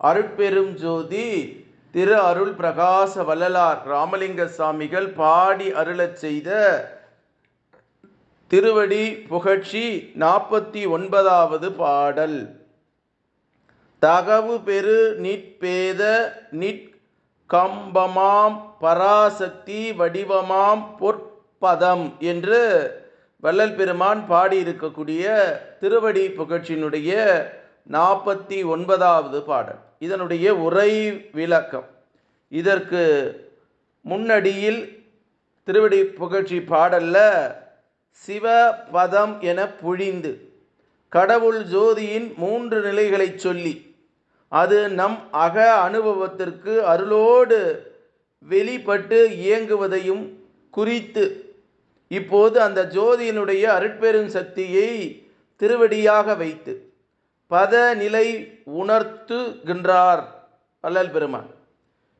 அருட்பெரும் ஜோதி திரு அருள் பிரகாச வள்ளலார் ராமலிங்க சாமிகள் பாடி அருளச் செய்த திருவடி புகழ்ச்சி நாற்பத்தி ஒன்பதாவது பாடல். தகவு பெரு நிற்பேத நிற்கம்பமாம் பராசக்தி வடிவமாம் பொற்பதம் என்று வள்ளல் பெருமான் பாடியிருக்கக்கூடிய திருவடி புகழ்ச்சியினுடைய நாற்பத்தி ஒன்பதாவது பாடல். இதனுடைய உரை விளக்கம். இதற்கு முன்னடியில் திருவடி புகழ்ச்சி பாடல்ல சிவபதம் என புழிந்து கடவுள் ஜோதியின் மூன்று நிலைகளை சொல்லி அது நம் அக அனுபவத்திற்கு அருளோடு வெளிப்பட்டு இயங்குவதையும் குறித்து. இப்போது அந்த ஜோதியினுடைய அருட்பெரும் சக்தியை திருவடியாக வைத்து பதநிலை உணர்த்துகின்றார் வள்ளல் பெருமான்.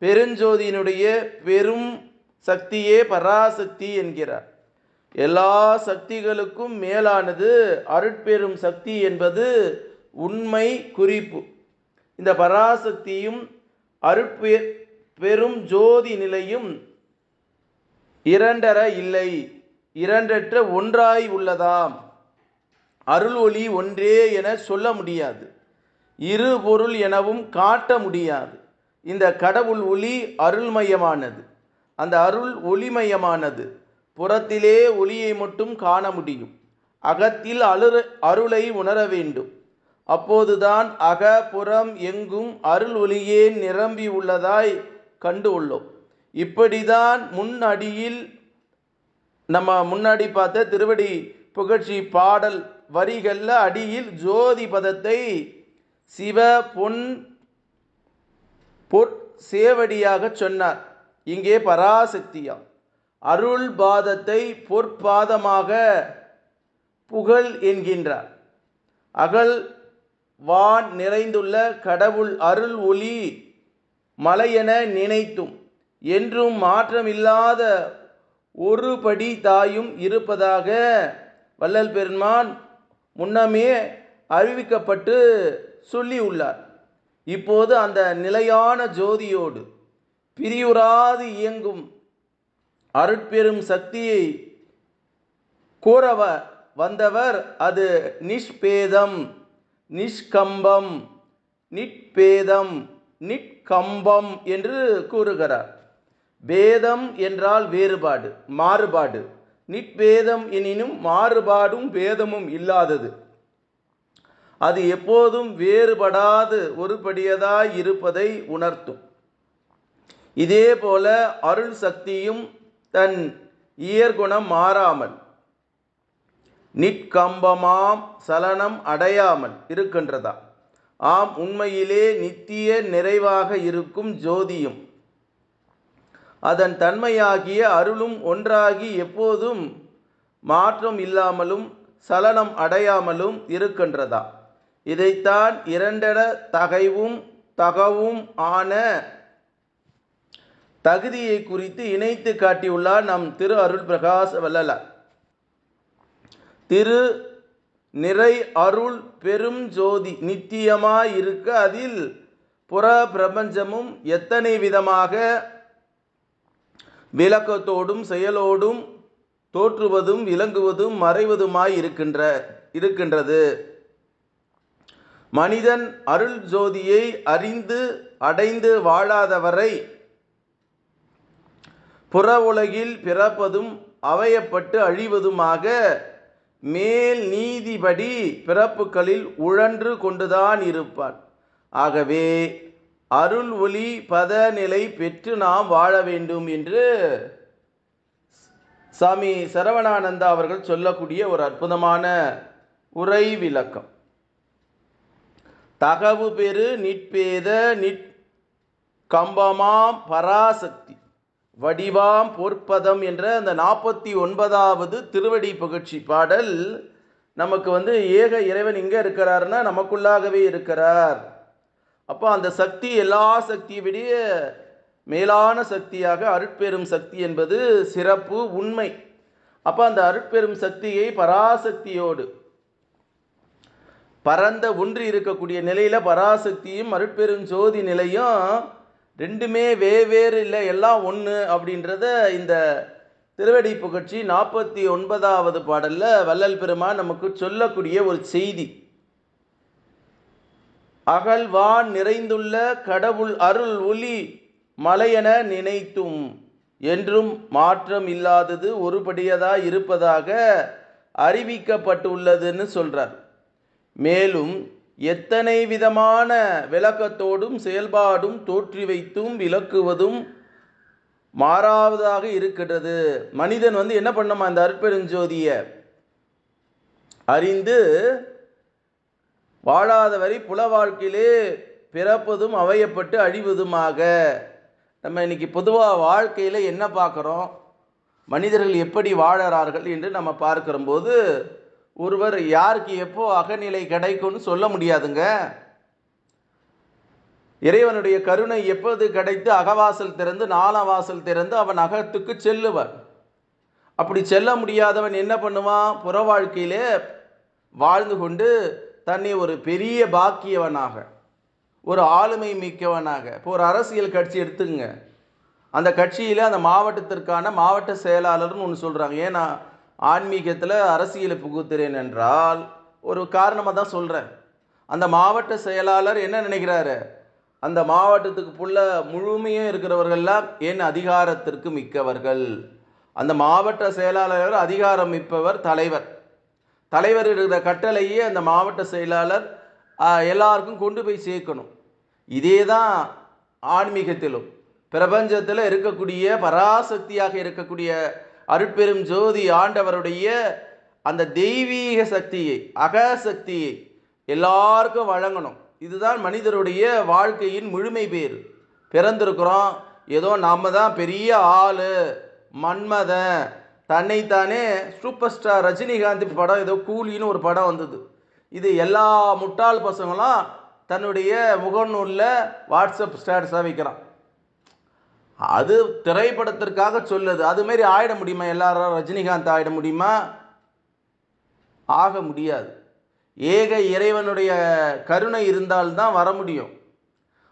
பெருஞ்சோதியினுடைய பெரும் சக்தியே பராசக்தி என்கிறார். எல்லா சக்திகளுக்கும் மேலானது அருட்பெரும் சக்தி என்பது உண்மை குறிப்பு. இந்த பராசக்தியும் அருட்பெ பெரும் ஜோதி நிலையும் இரண்டர இல்லை இரண்டற்ற ஒன்றாய் உள்ளதாம். அருள் ஒளி ஒன்றே என சொல்ல முடியாது. இரு பொருள் எனவும் காட்ட முடியாது. இந்த கடவுள் ஒளி அருள்மயமானது. அந்த அருள் ஒளிமயமானது. புறத்திலே ஒளியை மட்டும் காண முடியும். அகத்தில் அருள் அருளை உணர வேண்டும். அப்போதுதான் அக புறம் எங்கும் அருள் ஒளியே நிரம்பி உள்ளதாய் கண்டு உள்ளோம். இப்படிதான் முன்னடியில் நம்ம முன்னாடி பார்த்த திருவடி புகழ்ச்சி பாடல் வரிகளில் அடியில் ஜோதி பதத்தை சிவ பொன் பொற் சேவடியாக சொன்னார். இங்கே பராசக்தியா? அருள் பாதத்தை பொற்பாதமாக புகழ் என்கின்றார். அகல் வான் நிறைந்துள்ள கடவுள் அருள் ஒளி மலையென நினைத்தும் என்றும் மாற்றமில்லாத ஒரு படி தாயும் இருப்பதாக வள்ளல் பெருமான் முன்னமே அறிவிக்கப்பட்டு சொல்லி உள்ளார். இப்போது அந்த நிலையான ஜோதியோடு பிரியுறாது இயங்கும் அருட்பெரும் சக்தியை கூறவ வந்தவர் அது நிஷ்பேதம் நிஷ்கம்பம் நிட்பேதம் நிட்கம்பம் என்று கூறுகிறார். பேதம் என்றால் வேறுபாடு மாறுபாடு. நிட்பேதம் எனினும் மாறுபாடும் பேதமும் இல்லாதது. அது எப்போதும் வேறுபடாது ஒருபடியதாய் இருப்பதை உணர்த்தும். இதேபோல அருள் சக்தியும் தன் இயற்குணம் மாறாமல் நிற்கம்பமாம் சலனம் அடையாமல் இருக்கின்றதா? ஆம் உண்மையிலே நித்திய நிறைவாக இருக்கும் ஜோதியும் அதன் தன்மையாகிய அருளும் ஒன்றாகி எப்போதும் மாற்றம் இல்லாமலும் சலனம் அடையாமலும் இருக்கின்றதா? இதைத்தான் இரண்டர தகைவும் தகவும் ஆன தகுதியை குறித்து இணைத்து காட்டியுள்ளார் நம் திரு அருள் பிரகாச வல்லலார் திரு நிறை அருள் பெரும் ஜோதி நித்தியமாயிருக்க அதில் புற பிரபஞ்சமும் எத்தனை விதமாக விளக்கத்தோடும் செயலோடும் தோற்றுவதும் விளங்குவதும் மறைவதுமாய் இருக்கின்ற இருக்கின்றது. மனிதன் அருள் ஜோதியை அறிந்து அடைந்து வாழாதவரை புற உலகில் பிறப்பதும் அவயப்பட்டு அழிவதுமாக மேல் நீதிபடி பிறப்புகளில் உழன்று கொண்டுதான் இருப்பான். ஆகவே அருள் ஒளி பதநிலை பெற்று நாம் வாழ வேண்டும் என்று சாமி சரவணானந்தா அவர்கள் சொல்லக்கூடிய ஒரு அற்புதமான உரை விளக்கம். தகவு பெரு நிற்பேத கம்பமாம் பராசக்தி வடிவாம் பொற்பதம் என்ற அந்த நாற்பத்தி ஒன்பதாவது திருவடி புகழ்ச்சி பாடல் நமக்கு வந்து ஏக இறைவன் இங்கே இருக்கிறாருன்னா நமக்குள்ளாகவே இருக்கிறார். அப்போ அந்த சக்தி எல்லா சக்தியை விட மேலான சக்தியாக அருட்பெரும் சக்தி என்பது சிறப்பு உண்மை. அப்போ அந்த அருட்பெரும் சக்தியை பராசக்தியோடு பரந்த ஒன்றி இருக்கக்கூடிய நிலையில் பராசக்தியும் அருட்பெரும் ஜோதி நிலையும் ரெண்டுமே வேவேறு இல்லை எல்லாம் ஒன்று அப்படின்றத இந்த திருவடி புகழ்ச்சி நாற்பத்தி ஒன்பதாவது பாடலில் வள்ளல் பெருமான் நமக்கு சொல்லக்கூடிய ஒரு செய்தி. அகழ்வான் நிறைந்துள்ள கடவுள் அருள் ஒளி மலையென நினைத்தும் என்றும் மாற்றம் இல்லாதது ஒருபடியதா இருப்பதாக அறிவிக்கப்பட்டுள்ளதுன்னு சொல்றார். மேலும் எத்தனை விதமான விளக்கத்தோடும் செயல்பாடும் தோற்றி வைத்தும் விளக்குவதும் மாறாவதாக இருக்கிறது மனிதன் வந்து என்ன பண்ணுமா அந்த அற்பெருஞ்சோதியை அறிந்து வாழாதவரை புல வாழ்க்கையிலே பிறப்பதும் அவையப்பட்டு அழிவதுமாக. நம்ம இன்றைக்கி பொதுவாக வாழ்க்கையில் என்ன பார்க்குறோம்? மனிதர்கள் எப்படி வாழறார்கள் என்று நம்ம பார்க்குறம்போது ஒருவர் யாருக்கு எப்போ அகநிலை கிடைக்கும்னு சொல்ல முடியாதுங்க. இறைவனுடைய கருணை எப்போது கிடைத்து அகவாசல் திறந்து நாலவாசல் திறந்து அவன் அகத்துக்கு செல்லுவன் அப்படி செல்ல முடியாதவன் என்ன பண்ணுவான்? புற வாழ்க்கையிலே வாழ்ந்து கொண்டு தன்னை ஒரு பெரிய பாக்கியவனாக ஒரு ஆளுமை மிக்கவனாக இப்போ ஒரு அரசியல் கட்சி எடுத்துங்க அந்த கட்சியில் அந்த மாவட்டத்திற்கான மாவட்ட செயலாளர்னு ஒன்று சொல்கிறாங்க ஏன்னா ஆன்மீகத்தில் அரசியலை புகுத்துறேன் என்றால் ஒரு காரணமாக தான் சொல்கிறேன் அந்த மாவட்ட செயலாளர் என்ன நினைக்கிறாரு? அந்த மாவட்டத்துக்கு புள்ள முழுமையும் இருக்கிறவர்கள்லாம் என் அதிகாரத்திற்கு மிக்கவர்கள்? அந்த மாவட்ட செயலாளர் அதிகாரம் மிப்பவர் தலைவர். தலைவர் இருக்கிற கட்டளையே அந்த மாவட்ட செயலாளர் எல்லாருக்கும் கொண்டு போய் சேர்க்கணும். இதே தான் ஆன்மீகத்திலும். பிரபஞ்சத்தில் இருக்கக்கூடிய பராசக்தியாக இருக்கக்கூடிய அருட்பெரும் ஜோதி ஆண்டவருடைய அந்த தெய்வீக சக்தியை அகசக்தியை எல்லாருக்கும் வழங்கணும். இதுதான் மனிதருடைய வாழ்க்கையின் முழுமை பேர். பிறந்திருக்கிறோம் ஏதோ நம்ம தான் பெரிய ஆள் மன்மதன் தன்னைத்தானே சூப்பர் ஸ்டார் ரஜினிகாந்த் படம் ஏதோ கூலின்னு ஒரு படம் வந்தது. இது எல்லா முட்டாள் பசங்களும் தன்னுடைய முகநூலில் வாட்ஸ்அப் ஸ்டேட்டஸாக வைக்கிறான். அது திரைப்படத்திற்காக சொல்லுது. அதுமாரி ஆயிட முடியுமா? எல்லாரும் ரஜினிகாந்த் ஆயிட முடியுமா? ஆக முடியாது. ஏக இறைவனுடைய கருணை இருந்தால்தான் வர முடியும்.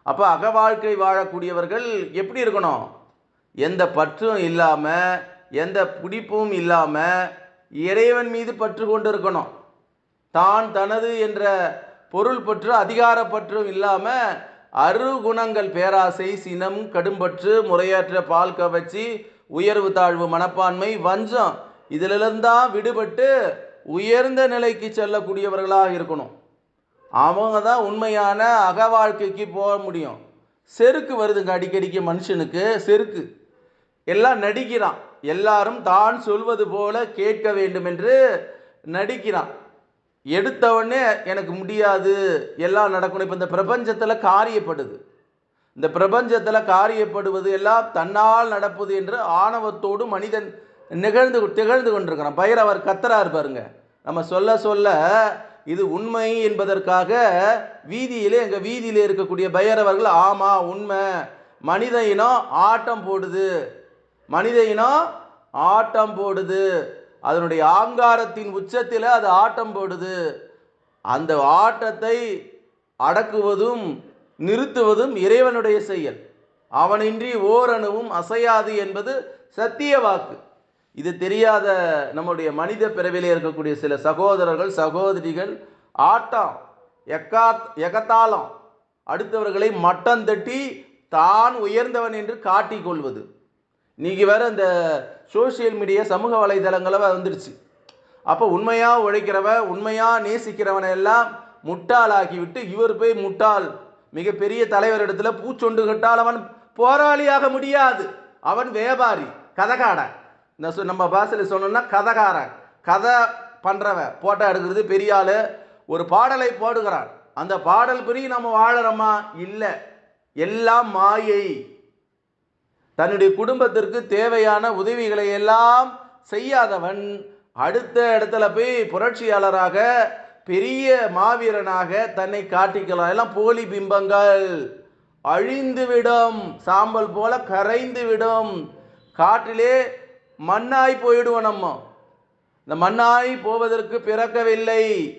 அப்போ அக வாழ்க்கை வாழக்கூடியவர்கள் எப்படி இருக்கணும்? எந்த பற்றும் இல்லாமல் எந்த பிடிப்பும் இல்லாமல் இறைவன் மீது பற்று கொண்டு இருக்கணும் தான் தனது என்ற பொருள் பற்று அதிகாரப்பற்றும் இல்லாமல் அருகுணங்கள் பேராசை சினம் கடும்பற்று முறையற்ற பால் கவர்ச்சி உயர்வு தாழ்வு மனப்பான்மை வஞ்சம் இதிலிருந்தான் விடுபட்டு உயர்ந்த நிலைக்கு செல்லக்கூடியவர்களாக இருக்கணும். அவங்க தான் உண்மையான அக வாழ்க்கைக்கு போக முடியும். செருக்கு வருதுங்க அடிக்கடிக்கு மனுஷனுக்கு செருக்கு. எல்லாம் நடிக்கிறான். எல்லாரும் தான் சொல்வது போல கேட்க வேண்டும் என்று நடிக்கிறான். எடுத்தவொடனே எனக்கு முடியாது எல்லாம் நடக்கணும். இப்போ இந்த பிரபஞ்சத்தில் காரியப்படுது. இந்த பிரபஞ்சத்தில் காரியப்படுவது எல்லாம் தன்னால் நடப்பது என்று ஆணவத்தோடு மனிதன் நிகழ்ந்து திகழ்ந்து கொண்டிருக்கிறான். பைரவர் கத்தரார் பாருங்க. நம்ம சொல்ல சொல்ல இது உண்மை என்பதற்காக வீதியிலே எங்கள் வீதியிலே இருக்கக்கூடிய பைரவர்கள் ஆமாம் உண்மை. மனித இனம் ஆட்டம் போடுது. மனித இனம் ஆட்டம் போடுது. அதனுடைய ஆங்காரத்தின் உச்சத்தில் அது ஆட்டம் போடுது. அந்த ஆட்டத்தை அடக்குவதும் நிறுத்துவதும் இறைவனுடைய செயல். அவனின்றி ஓரணுவும் அசையாது என்பது சத்திய வாக்கு. இது தெரியாத நம்முடைய மனித பிறவிலே இருக்கக்கூடிய சில சகோதரர்கள் சகோதரிகள் ஆட்டம் எக்காத் எகத்தாளம் அடுத்தவர்களை மட்டம் தட்டி தான் உயர்ந்தவன் என்று காட்டிக்கொள்வது. இன்றைக்கி வேறு வேற இந்த சோஷியல் மீடியா சமூக வலைதளங்களை வந்துடுச்சு. அப்போ உண்மையாக உழைக்கிறவன் உண்மையாக நேசிக்கிறவனை எல்லாம் முட்டாளாக்கி விட்டு இவர் போய் முட்டாள். மிகப்பெரிய தலைவரிடத்துல பூச்சொண்டு கட்டால் அவன் போராளியாக முடியாது. அவன் வியாபாரி கதகாடன் இந்த நம்ம பாஷையில் சொன்னோம்னா கதகாரன். கதை பண்ணுறவன் போட்டோ எடுக்கிறது பெரிய ஆள். ஒரு பாடலை போடுகிறான். அந்த பாடல் புரி நம்ம வாழறோமா? இல்லை. எல்லாம் மாயை. தன்னுடைய குடும்பத்திற்கு தேவையான உதவிகளை எல்லாம் செய்யாதவன் அடுத்த இடத்துல போய் புரட்சியாளராக பெரிய மாவீரனாக தன்னை காட்டிக்கலாம். எல்லாம் போலி பிம்பங்கள். அழிந்துவிடும். சாம்பல் போல கரைந்து விடும் காற்றிலே மண்ணாய் போயிடுவோம் நம்ம. இந்த மண்ணாய் போவதற்கு பிறக்கவில்லை.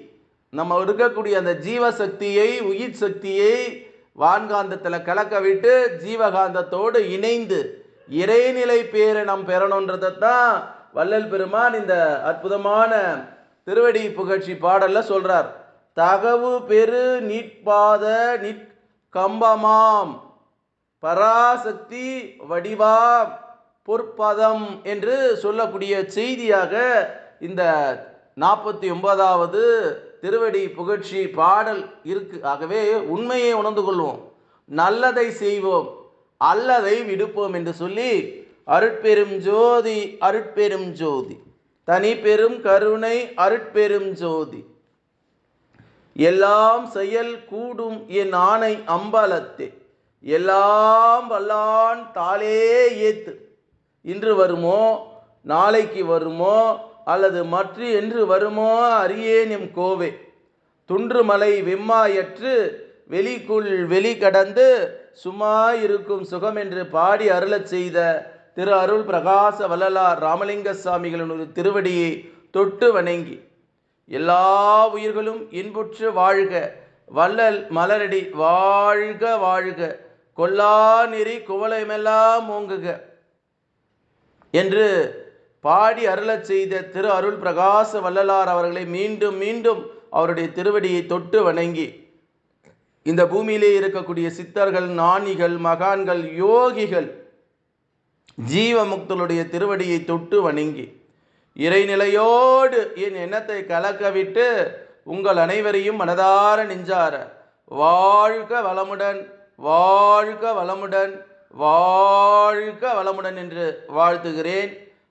நம்ம இருக்கக்கூடிய அந்த ஜீவசக்தியை உயிர் சக்தியை வான்காந்தத்தில் கலக்க விட்டு ஜீவகாந்தத்தோடு இணைந்து இறைநிலை பேரை நாம் பெறணுன்றதை தான் வள்ளல் பெருமான் இந்த அற்புதமான திருவடி புகழ்ச்சி பாடல்ல சொல்றார். தகவு பெரு நிற்பாத நிற்கம்பமாம் பராசக்தி வடிவா பொற்பதம் என்று சொல்லக்கூடிய செய்தியாக இந்த நாற்பத்தி ஒன்பதாவது திருவடி புகழ்ச்சி பாடல் இருக்கு. ஆகவே உண்மையை உணர்ந்து கொள்வோம். நல்லதை செய்வோம். அல்லதை விடுப்போம் என்று சொல்லி அருட்பெரும் ஜோதி அருட்பெரும் ஜோதி. தனி பெரும் கருணை அருட்பெரும் ஜோதி. எல்லாம் செயல் கூடும் என் ஆணை அம்பலத்தே. எல்லாம் வல்லான் தாளே ஏத்து. இன்று வருமோ நாளைக்கு வருமோ அல்லது மற்ற என்று வருமோ அறியேனும் கோவே. துன்றுமலை வெம்மாயற்று வெளிக்குள் வெளி கடந்து சும்மா இருக்கும் சுகம் என்று பாடி அருளச் செய்த திரு அருள் பிரகாச வள்ளலார் ராமலிங்க சுவாமிகளின் ஒரு திருவடியை தொட்டு வணங்கி எல்லா உயிர்களும் இன்புற்று வாழ்க வள்ளல் மலரடி வாழ்க வாழ்க கொல்லா நெறி குவளைமெல்லாம் ஓங்குக என்று பாடி அருளச் செய்த திரு அருள் பிரகாச வள்ளலார் அவர்களை மீண்டும் மீண்டும் அவருடைய திருவடியை தொட்டு வணங்கி இந்த பூமியிலே இருக்கக்கூடிய சித்தர்கள் ஞானிகள் மகான்கள் யோகிகள் ஜீவமுக்தளுடைய திருவடியை தொட்டு வணங்கி இறைநிலையோடு என் எண்ணத்தை கலக்கவிட்டு உங்கள் அனைவரையும் மனதார நெஞ்சார வாழ்க வளமுடன் வாழ்க வளமுடன் வாழ்க வளமுடன் என்று வாழ்த்துகிறேன்.